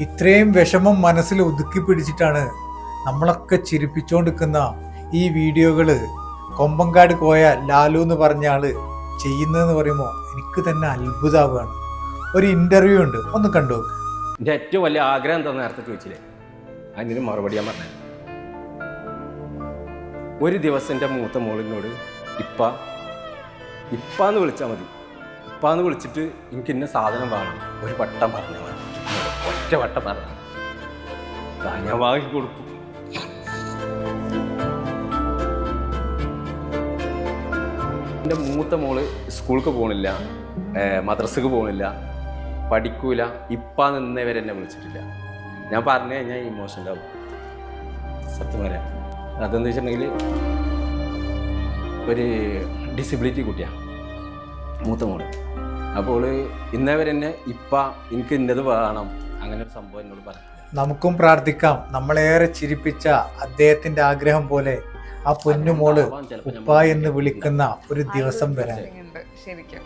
ഇത്രയും വിഷമം മനസ്സിൽ ഒതുക്കി പിടിച്ചിട്ടാണ് നമ്മളൊക്കെ ചിരിപ്പിച്ചുകൊണ്ടിരിക്കുന്ന ഈ വീഡിയോകൾ കൊമ്പങ്കാട് പോയ ലാലു എന്ന് പറഞ്ഞ ആൾ ചെയ്യുന്നതെന്ന് പറയുമ്പോൾ എനിക്ക് തന്നെ അത്ഭുതമാവുകയാണ് ഒരു ഇന്റർവ്യൂ ഉണ്ട് ഒന്ന് കണ്ടു. എന്റെ ഏറ്റവും വലിയ ആഗ്രഹം എന്താ നേരത്തെ ചോദിച്ചില്ലേ? അതിന് മറുപടി ഞാൻ പറഞ്ഞു. ഒരു ദിവസം എന്റെ മൂത്ത മോളിനോട് ഇപ്പ ഇപ്പാന്ന് വിളിച്ചാൽ മതി. ഇപ്പാന്ന് വിളിച്ചിട്ട് എനിക്ക് ഇന്ന സാധനം വേണം. ഒരു പട്ടം പറഞ്ഞു എന്നോട് ഒറ്റ വട്ടം പറഞ്ഞു ദാ ഞാൻ എന്റെ മൂത്ത മോൾ സ്കൂൾക്ക് പോകണില്ല മദ്രസക്ക് പോകണില്ല പഠിക്കൂല ഇപ്പ നിന്നവരെ എന്നെ വിളിച്ചിട്ടില്ല. ഞാൻ പറഞ്ഞു കഴിഞ്ഞാൽ ഇമോഷണൽ ആവും സത്യം പറയാം. അതെന്ന് വെച്ചിട്ടുണ്ടെങ്കിൽ ഒരു ഡിസബിലിറ്റി കുട്ടിയാണ് മൂത്ത മോൾ. അപ്പോൾ ഇന്നവരെ എന്നെ ഇപ്പ എനിക്ക് ഇന്നത് വേണം അങ്ങനെ ഒരു സംഭവം എന്നോട് പറഞ്ഞു നമുക്കും പ്രാർത്ഥിക്കാം. നമ്മളേറെ ചിരിപ്പിച്ച അദ്ദേഹത്തിന്റെ ആഗ്രഹം പോലെ ആ പൊന്നുമോൾ ഉപ്പ എന്ന് വിളിക്കുന്ന ഒരു ദിവസം വരാൻ. ശരിക്കും.